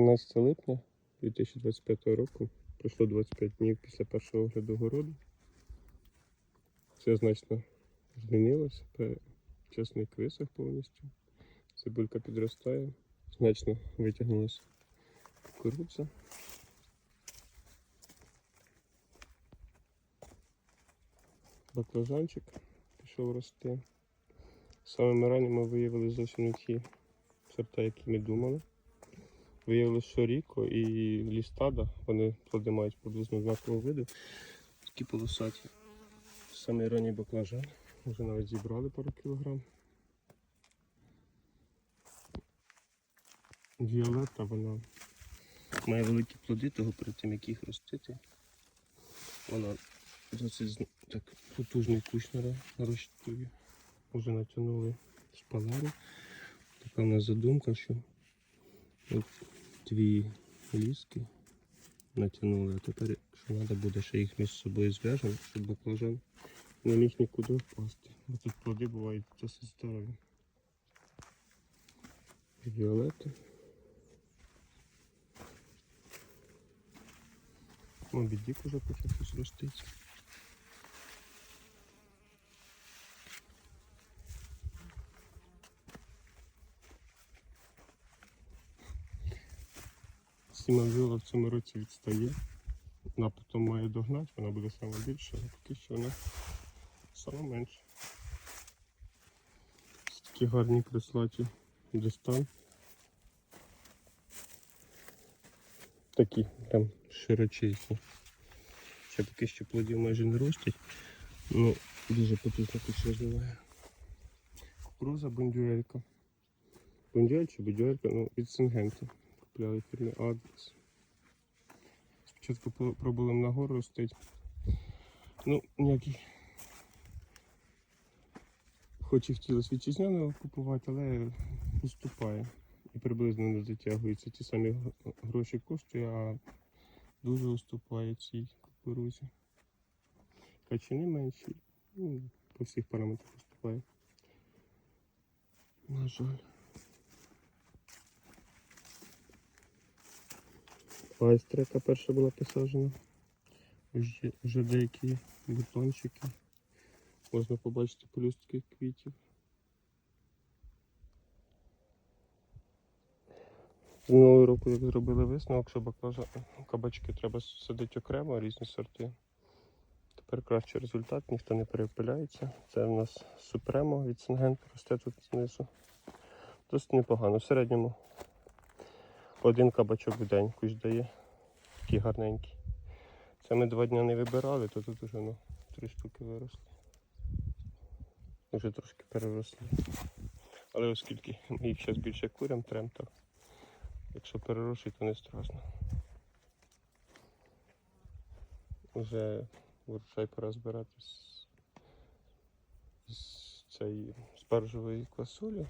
13 липня 2025 року. Пройшло 25 днів після першого огляду городу. Все значно змінилося. Чесник висох повністю. Цибулька підростає. Значно витягнулася кукурудза. Баклажанчик пішов рости. Самими ранніми ми виявили зовсім не ті сорта, які ми думали. Виявилося, що Ріко і лістада, вони плоди мають приблизно однакового виду. Такі полосаті. Самий ранній баклажан. Вже навіть зібрали пару кілограм. Віолетта вона має великі плоди, того перед тим як їх ростити. Вона досить так потужний кущ нарощує. Вже натягнули шпалери. Така в нас задумка, що дві ліски натягнули, а тепер, якщо треба буде, ще їх між собою зв'яжемо, щоб баклажан не міг нікуди впасти. Бо тут плоди бувають досить здорові. Віолети. О, уже почав щось. Сіма віола в цьому році відстає. Вона потім має догнати, вона буде саме більша, а поки що вона саме менша. Такі гарні прислаті дистан. Такі прям широчезні. Ще поки що плодів майже не ростять. Ну, дуже потужно розвиває. Кукуруза бондюелька. Бондюель чи бондюелька, ну, від Сингента. Купляли фірмі Адрес. Спочатку по- пробували нагору ростить. Ну, ніякий. Хоч і хотілося вітчизняного купувати, але уступає. І приблизно не дотягується. Ті самі гроші коштує, а дуже уступає цій кукурузі. Качани менші. Ну, по всіх параметрах уступає. На жаль. Айстра, яка перша була посаджена. Вже, вже деякі бутончики. Можна побачити пелюстки квітів. З минулого року, як зробили висновок, що баклажа кабачки треба садити окремо, різні сорти. Тепер кращий результат, ніхто не перепиляється. Це у нас супремо від Сингента росте тут знизу. Досить непогано. В середньому один кабачок в день кусь дає. Такий гарненький. Це ми два дні не вибирали, то тут вже ну, три штуки виросли. Вже трошки переросли. Але оскільки ми їх зараз більше курям трем, то якщо перерощують, то не страшно. Вже врожай пора збирати з, з цієї спаржевої квасолі.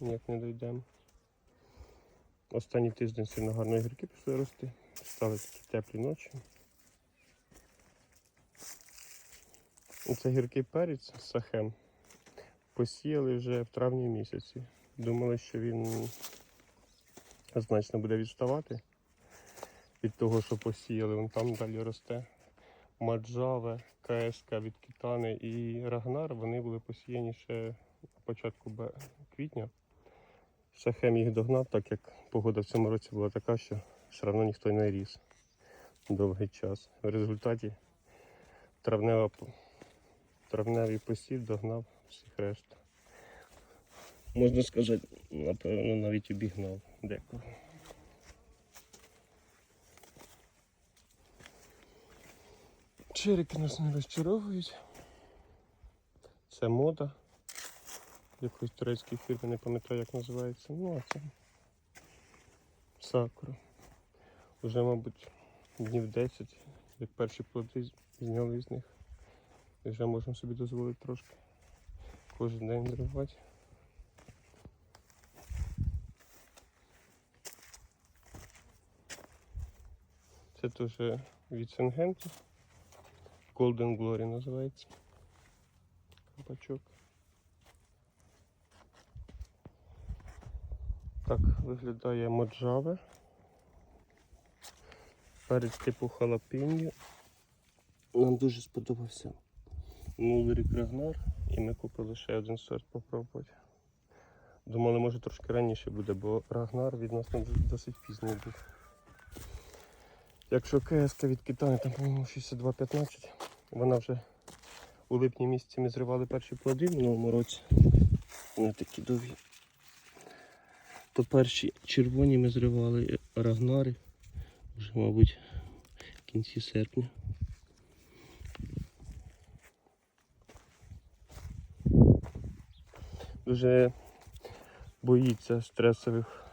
Ніяк не дійдемо. Останній тиждень сильно гарно гірки пішли рости. Стали такі теплі ночі. Це гіркий перець сахем. Посіяли вже в травні місяці. Думали, що він значно буде відставати від того, що посіяли. Вон там далі росте. Маджаве, КСК від Кітани і Рагнар, вони були посіяні ще на початку квітня. Сахем їх догнав, так як погода в цьому році була така, що все одно ніхто не ріс довгий час. В результаті травнева, травневий посів догнав всіх решта. Можна сказати, напевно, навіть обігнав декого. Черики нас не розчаровують. Це мода. Якоїсь турецької фірми, не пам'ятаю, як називається. Ну, а це сакура. Уже, мабуть, днів 10, як перші плоди зняли з них. І вже можемо собі дозволити трошки кожен день зривати. Це теж від Сенгенту. Golden Glory називається. Кабачок. Так виглядає моджаве. Перець типу халапеньо. Нам дуже сподобався минулий рік Рагнар, і ми купили ще один сорт попробувати. Думали, може трошки раніше буде, бо Рагнар відносно досить пізній був. Якщо КСК від Китаю, там, по-моєму, 62,15, вона вже у липні місяці ми зривали перші плоди в минулому році. Вони такі довгі. То перші червоні ми зривали Рагнари, вже, мабуть, в кінці серпня. Дуже боїться стресових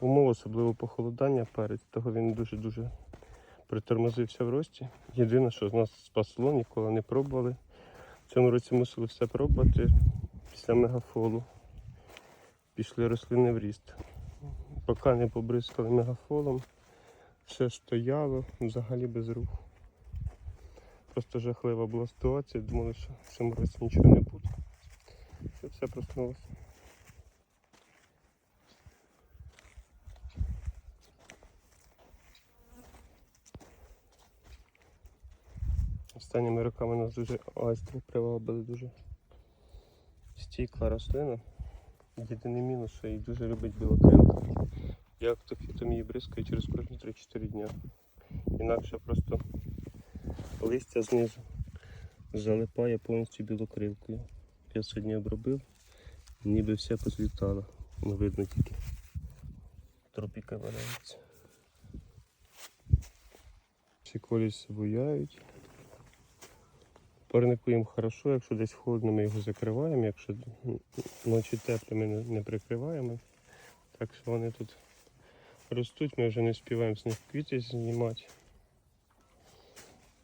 умов, особливо похолодання перець, того він дуже-дуже притормозився в рості. Єдине, що з нас спасло, ніколи не пробували. В цьому році мусили все пробувати після мегафолу. Пішли рослини в ріст. Поки не побризкали мегафолом, все стояло взагалі без руху. Просто жахлива була ситуація, думали, що в цьому році нічого не буде. Все, все проснулося. Останніми роками нас дуже айстри привабили дуже стійка рослина. Єдиний мінус, що її дуже любить білокрилка. Я актофітом її бризкаю через кожні 3-4 дня. Інакше просто листя знизу залипає повністю білокрилкою. Я сьогодні обробив, ніби все позлітало. Ну, видно тільки тропіка валяється. Всі коліси буяють. Парнику їм хорошо, якщо десь холодно, ми його закриваємо, якщо ночі теплі, ми не- прикриваємо. Так що вони тут ростуть, ми вже не співаємо з них квіти знімати.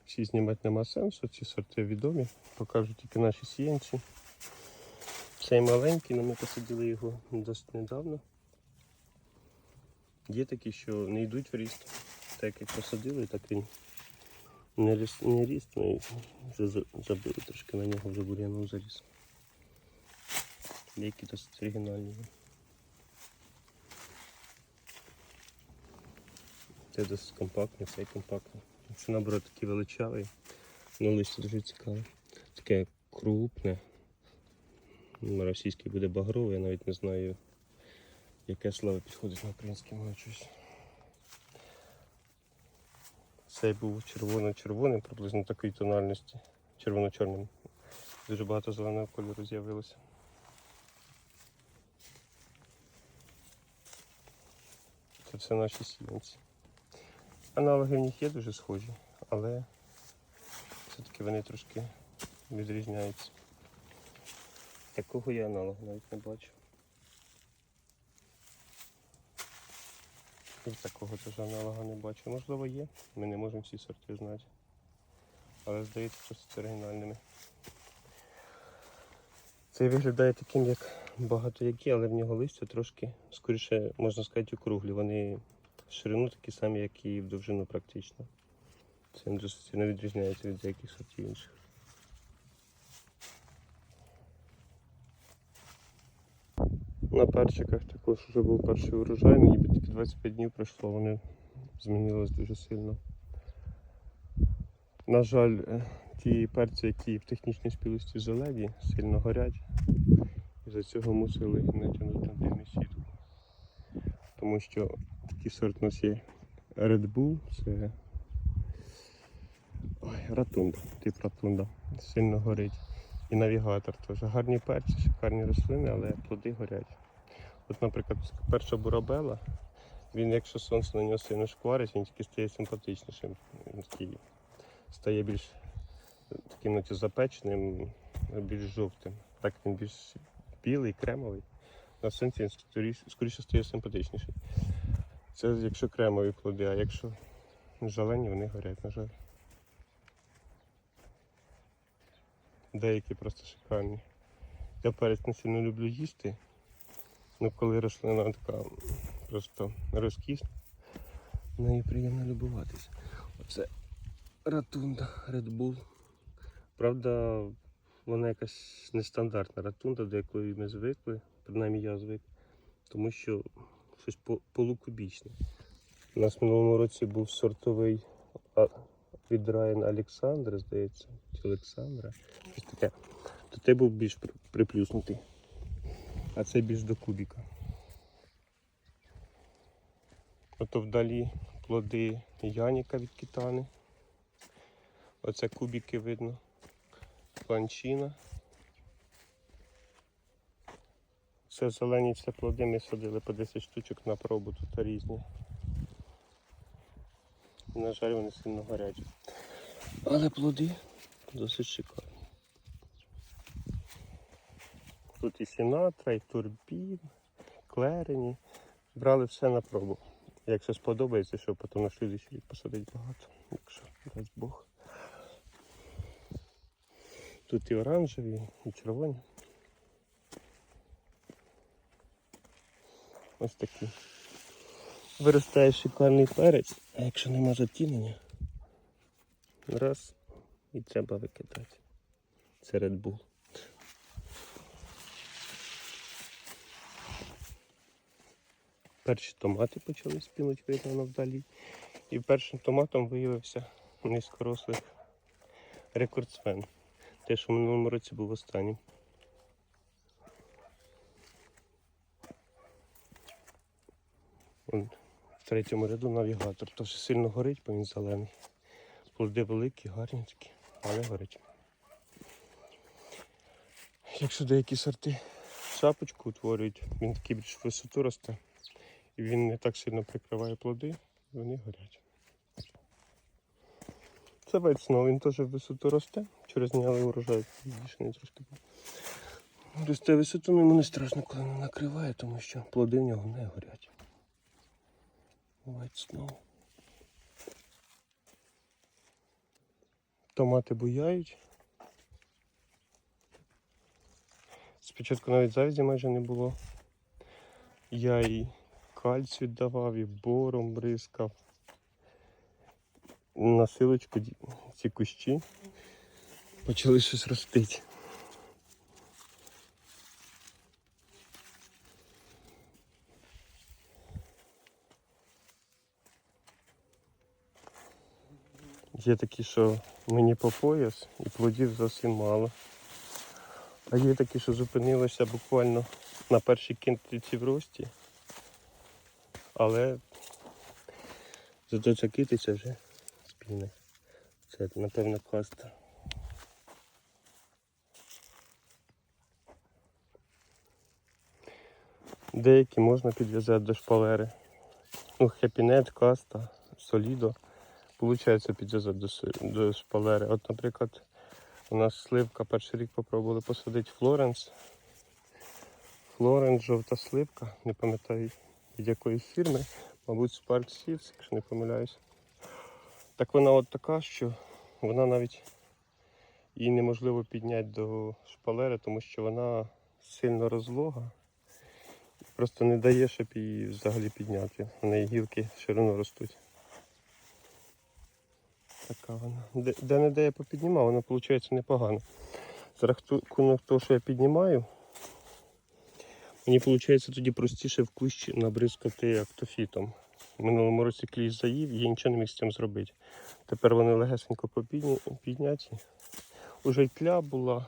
Всі знімати нема сенсу, ці сорти відомі, покажу тільки наші сіянці. Цей маленький, але ми посадили його досить недавно. Є такі, що не йдуть в ріст. Так як посадили, так він не ріс, не ріст, ми вже за- забили трошки на нього вже бур'яном заріс. Деякі досить оригінальні. Це досить компактний, цей компактний. Це наоборот такий величавий, але листя дуже цікаве. Таке крупне. На російській буде багрове, я навіть не знаю, яке слово підходить на український мові щось. Цей був червоно-червоним, приблизно такої тональності. Червоно-чорним. Дуже багато зеленого кольору з'явилося. Це все наші сіянці. Аналоги в них є дуже схожі, але все-таки вони трошки відрізняються. Такого я аналогу навіть не бачу. І такого теж аналога не бачу. Можливо є, ми не можемо всі сорти знати. Але здається, що це оригінальними. Цей виглядає таким, як багато які, але в нього листя трошки, скоріше, можна сказати, округлі. Вони в ширину такі самі, як і в довжину практично. Це дуже сильно відрізняється від деяких сортів інших. На перчиках також вже був перший урожай, тільки 25 днів пройшло, вони змінились дуже сильно. На жаль, е, ті перці, які в технічній спілості зелені, сильно горять. І за цього мусили натягнути на сітку. Тому що такий сорт у нас є Red Bull, це Ой, ратунда, тип ратунда. Сильно горить. І навігатор теж. Гарні перці, шикарні рослини, але плоди горять. От, наприклад, перша бурабела, він, якщо сонце на нього сильно шкварить, він тільки стає симпатичнішим. Він такий стає більш таким наче запеченим, більш жовтим. Так він більш білий, кремовий. На сонці він скоріше, стає симпатичніший. Це якщо кремові плоди, а якщо зелені, вони горять, на жаль. Деякі просто шикарні. Я перець не сильно люблю їсти. Ну коли рослина така просто розкісна, нею приємно любуватися. Оце ратунда, Red Bull. Правда, вона якась нестандартна ратунда, до якої ми звикли, принаймні я звик, тому що щось полукубічне. У нас в минулому році був сортовий від Райан Олександра, здається, чи Олександра. Щось таке. То той був більш приплюснутий. А це більш до кубіка. Ото вдалі плоди Яніка від китани. Оце кубики видно. Планчина. Це зелені це плоди ми садили по 10 штучок на пробу, тут різні. На жаль, вони сильно гарячі. Але плоди досить шикарні. Тут і Сінатра, і Турбін, Клерені. Брали все на пробу. Якщо сподобається, щоб потім на слідуючий рік посадити багато, якщо дасть Бог. Тут і оранжеві, і червоні. Ось такі. Виростає шикарний перець, а якщо нема затінення, раз і треба викидати. Це Red Bull. Перші томати почали спінуть видно на вдалі. І першим томатом виявився низькорослий рекордсмен. Те, що в минулому році був останнім. Вон, в третьому ряду навігатор. Тож сильно горить, бо він зелений. Плоди великі, гарні такі, але горить. Якщо деякі сорти шапочку утворюють, він такий більш висоту росте. І він не так сильно прикриває плоди, вони горять. Це вечно, він теж в висоту росте. Вчора зняли урожай, більше не трошки. Росте висоту, йому не страшно, коли не накриває, тому що плоди в нього не горять. White snow. Томати буяють. Спочатку навіть завязі майже не було. Я і кальцію давав, і бором бризкав. На силочку ці кущі почали щось ростити. Є такі, що мені по пояс і плодів зовсім мало. А є такі, що зупинилися буквально на першій кінці в рості. Але зато ця вже спільна. Це напевно каста. Деякі можна підв'язати до шпалери. Ну, хепінет, каста, солідо. Получається підв'язати до, до шпалери. От, наприклад, у нас сливка перший рік попробували посадити Флоренс. Флоренс, жовта сливка, не пам'ятаю від якої фірми, мабуть, Spark Seeds, якщо не помиляюсь. Так вона от така, що вона навіть її неможливо підняти до шпалери, тому що вона сильно розлога. Просто не дає, щоб її взагалі підняти. В неї гілки одно ростуть. Така вона. Де, де не де я попіднімав, вона виходить непогано. За рахунок того, що я піднімаю, мені виходить тоді простіше в кущі набризкати актофітом. Минулому році кліщ заїв, я нічого не міг з цим зробити. Тепер вони легесенько підняті. Уже й тля була.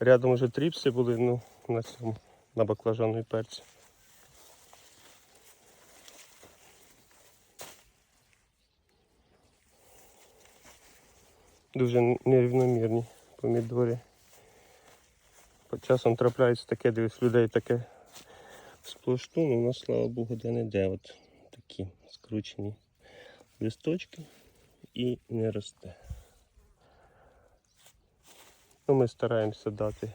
Рядом вже тріпси були, ну, на цьому, на баклажану і перці. Дуже нерівномірні помідори. Часом трапляється таке, дивись, людей таке сплошну, ну у нас, слава Богу, де не де. От такі скручені листочки і не росте. Ну, ми стараємося дати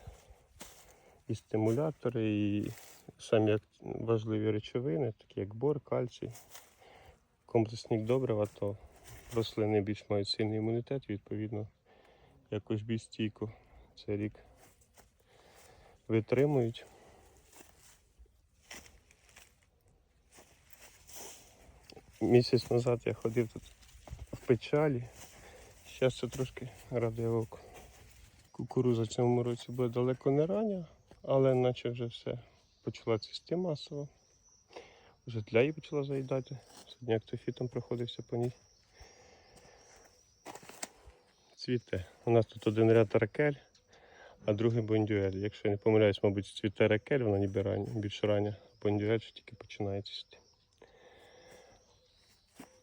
і стимулятори, і самі важливі речовини, такі як бор, кальцій, комплексні добрива, то рослини більш мають сильний імунітет, відповідно, якось більш стійко цей рік витримують. Місяць назад я ходив тут в печалі. Зараз це трошки радує око. Кукуруза в цьому році буде далеко не рання, але наче вже все почала цвісти масово. Вже тля її почала заїдати. Сьогодні актофітом проходився по ній. цвіте. У нас тут один ряд ракель, а другий бондюель. Якщо я не помиляюсь, мабуть, цвіте ракель, вона ніби рання, більш рання. Бондюель ще тільки починає цвісти.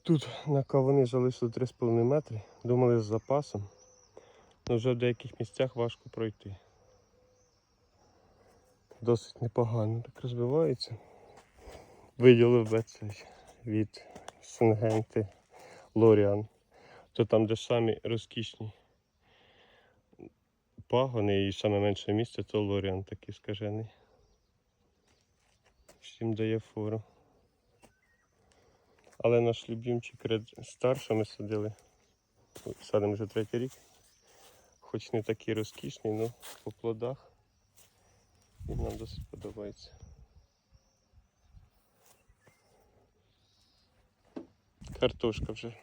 Тут на кавуни залишили 3,5 метри. Думали з запасом. але вже в деяких місцях важко пройти. Досить непогано так розвивається. Виділив би цей від Сингенти Лоріан. То там, де самі розкішні пагони і саме менше місце, то Лоріан такий скажений. Всім дає фору. Але наш любимчик Red Star, ми садили, садимо вже третій рік. Хоч не такий розкішний, але по плодах він нам досить подобається. Картошка вже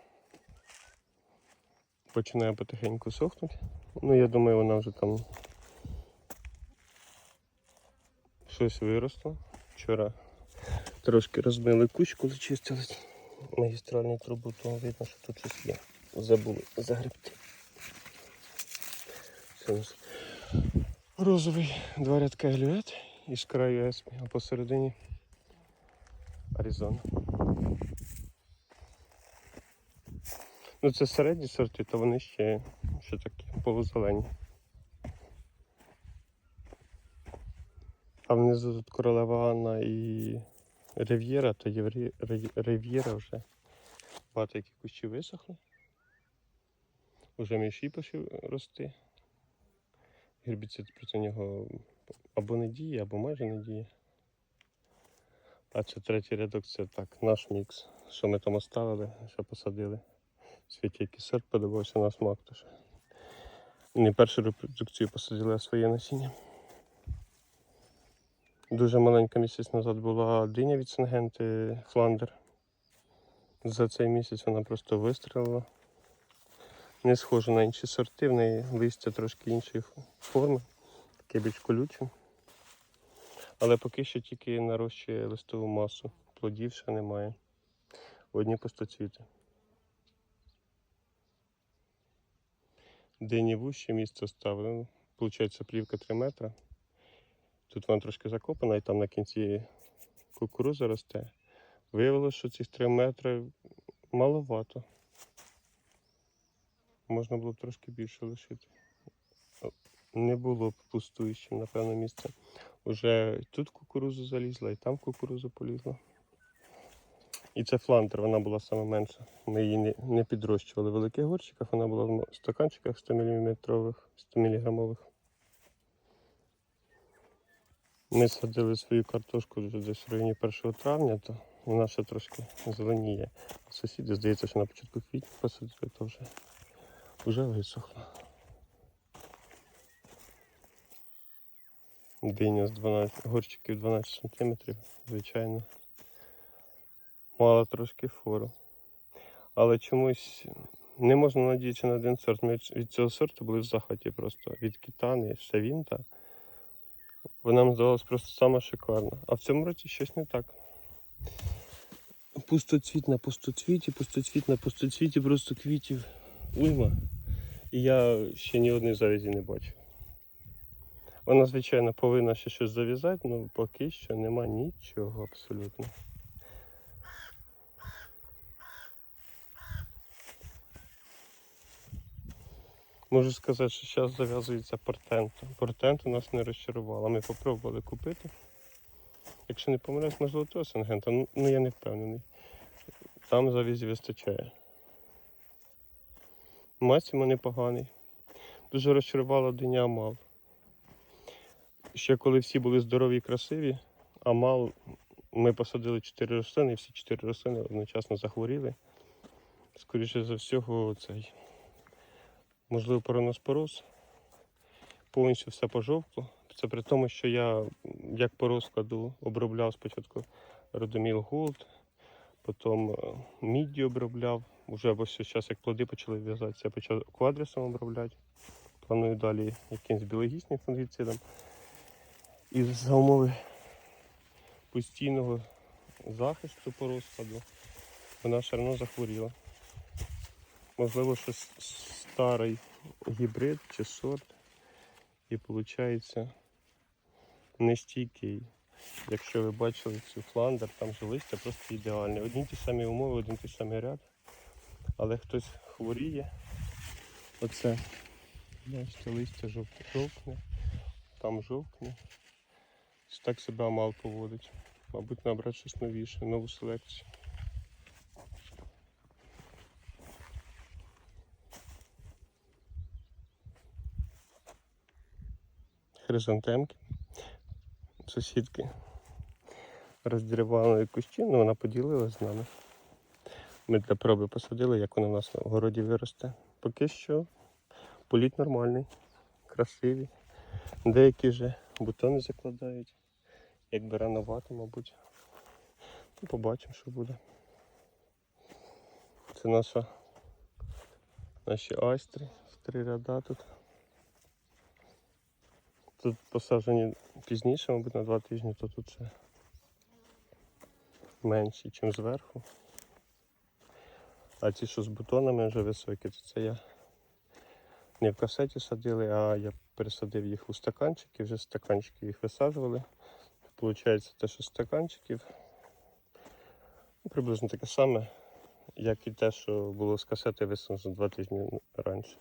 починає потихеньку сохнути. Ну, я думаю, вона вже там щось виросло. Вчора трошки розбили кущ, коли чистили магістральну трубу, то видно, що тут щось є. Забули загребти. Розовий два рядка глюет із краю есмі, а посередині Аризона. Ну це середні сорти, то вони ще, ще такі полузелені. А внизу тут королева Анна і Рив'єра, то. Ри- Рив'єра вже багато які кущі висохли. Уже міші пішов рости. Гербіцид проти нього або не діє, або майже не діє. А це третій рядок, це так, наш мікс, що ми там оставили, що посадили. Світі який сорт подобався на смак. Тож. Не першу репродукцію посадили, своє насіння. Дуже маленька місяць назад була диня від Сингенти Фландер. За цей місяць вона просто вистрілила. Не схожа на інші сорти, в неї листя трошки іншої форми, таке більш колюче. Але поки що тільки нарощує листову масу. Плодів ще немає. Одні пустоцвіти. Дині вуще місце ставили. Ну, Получається плівка 3 метри. Тут вона трошки закопана і там на кінці кукуруза росте. Виявилося, що цих 3 метри маловато. Можна було б трошки більше лишити. Не було б пустуючим, напевно, місце. Уже тут кукурузу залізла, і там кукурузу полізла. І це фландер, вона була саме менша. Ми її не, не підрощували в великих горщиках, вона була в стаканчиках 100 мм, 100 мг. Ми садили свою картошку десь в районі 1 травня, то вона ще трошки зеленіє. Сусіди, здається, що на початку квітня посадили, то вже, вже висохло. Диня з 12, горщиків 12 см, звичайно. Мала трошки фору. Але чомусь не можна надіятися на один сорт. Ми від цього сорту були в захваті просто від кітани, савінта. Вона нам здавалась просто сама шикарна. А в цьому році щось не так. Пустоцвіт на пустоцвіті, пустоцвіт на пустоцвіті, просто квітів уйма. І я ще ні одної завязі не бачив. Вона, звичайно, повинна ще щось зав'язати, але поки що нема нічого абсолютно. Можу сказати, що зараз зав'язується портент. Портент у нас не розчарувала. Ми спробували купити. Якщо не помиляюсь, можливо, того сингента, ну я не впевнений. Там завізі вистачає. Масімо непоганий. Дуже розчарувала диня Амал. Ще коли всі були здорові і красиві, Амал ми посадили 4 рослини, і всі 4 рослини одночасно захворіли. Скоріше за всього, цей можливо, пароноспороз. Повністю все пожовкло. Це при тому, що я як по розкладу обробляв спочатку Родоміл Голд, потім е, мідді обробляв. Уже ось зараз, як плоди почали в'язатися, я почав квадрісом обробляти. Планую далі якимось біологічним фунгіцидом. І за умови постійного захисту по розкладу вона все одно захворіла. Можливо, щось старий гібрид чи сорт. І виходить нестійкий. Якщо ви бачили цю фландер, там же листя просто ідеальне. Одні ті самі умови, один той самий ряд. Але хтось хворіє. Оце, бачите, листя жовтне, там жовтне. Так себе мал поводить. Мабуть, набрати щось новіше, нову селекцію. Хризантемки. Сусідки роздірвали кущі, ну вона поділилась з нами. Ми для проби посадили, як вона у нас в городі виросте. Поки що політ нормальний, красивий. Деякі вже бутони закладають. Якби рановато, мабуть. Ну, побачимо, що буде. Це наша, наші айстри з три ряда тут. Тут посаджені пізніше, мабуть, на два тижні, то тут ще менші, ніж зверху. А ті, що з бутонами вже високі, то це я не в касеті садили, а я пересадив їх у стаканчики, вже з стаканчиків їх висаджували. Получається те, що стаканчиків. ну, Приблизно таке саме, як і те, що було з касети висаджено два тижні раніше.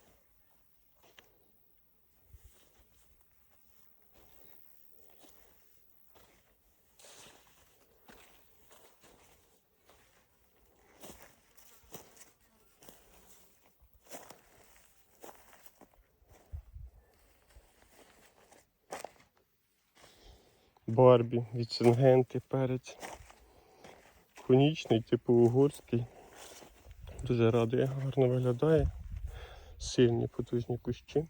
Барбі, від Сингенти, перець. Конічний, типу угорський. Дуже радує, гарно виглядає. Сильні потужні кущі.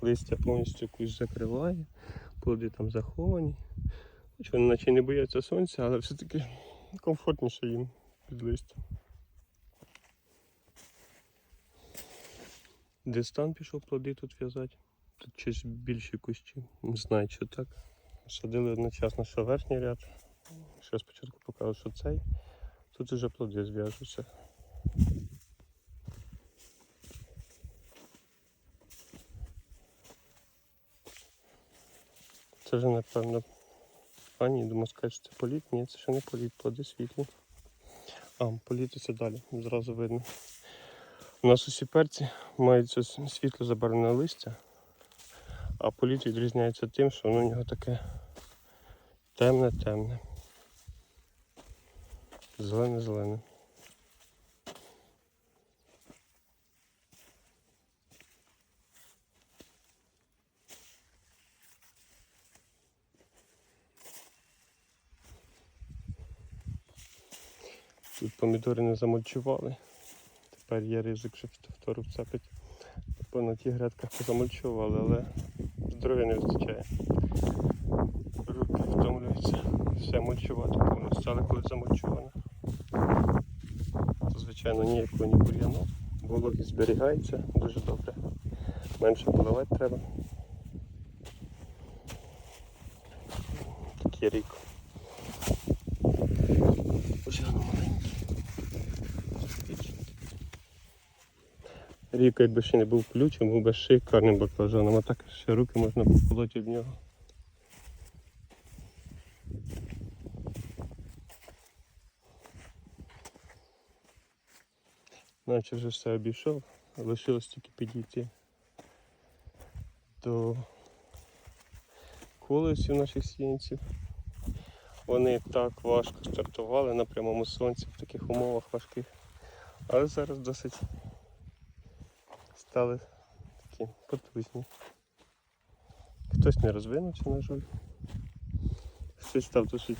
Листя повністю кущ закриває, плоди там заховані. Хоч вони наче не бояться сонця, але все-таки комфортніше їм під листям. Дистан пішов плоди тут в'язати. Тут щось більші кущі. Не знаю, що так. Садили одночасно, що верхній ряд. Що спочатку покажу, що цей. Тут вже плоди зв'яжуться. Це вже напевно. А ні, думаю сказати, що це політ. Ні, це ще не політ, плоди світлі. А, політ це далі, зразу видно. У нас усі перці мають світло забарвлене листя, а політ відрізняється тим, що воно у нього таке темне-темне. Зелене-зелене. Тут помідори не замульчували. Тепер є ризик, що фітофтору вцепить. Бо на грядках позамульчували, але здоров'я не вистачає. Руки втомлюються. Все мочувати повністю, але коли замульчувано, то звичайно ніякого ні бур'яну. Вологість зберігається дуже добре. Менше поливати треба. Такий рік. Ось воно маленький. Рік, якби ще не був ключом, був би шикарним баклажаном, а так ще руки можна поколоти в нього. Наче вже все обійшов, лишилось тільки підійти до колесів наших сіянців. Вони так важко стартували на прямому сонці в таких умовах важких. Але зараз досить стали такі потужні. Хтось не розвинувся, на жаль. Хтось став досить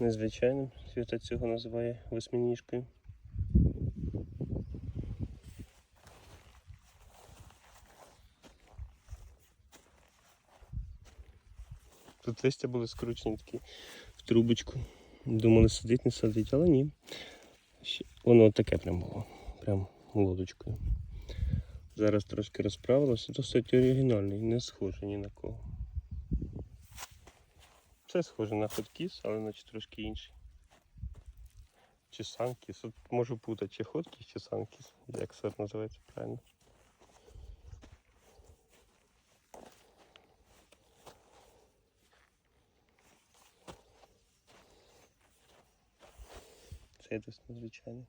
незвичайним. Світа цього називає восьминіжкою. Тут листя були скручені такі в трубочку. Думали сидить, не садить, але ні. Воно таке прям було. Прям лодочкою. Зараз трошки розправилося, досить оригінальний, не схожий ні на кого. Це схоже на хоткіс, але наче трошки інший. Чи санкіс. От можу путати, чи хоткіс, чи санкіс, як сорт називається правильно. Це десь надзвичайно.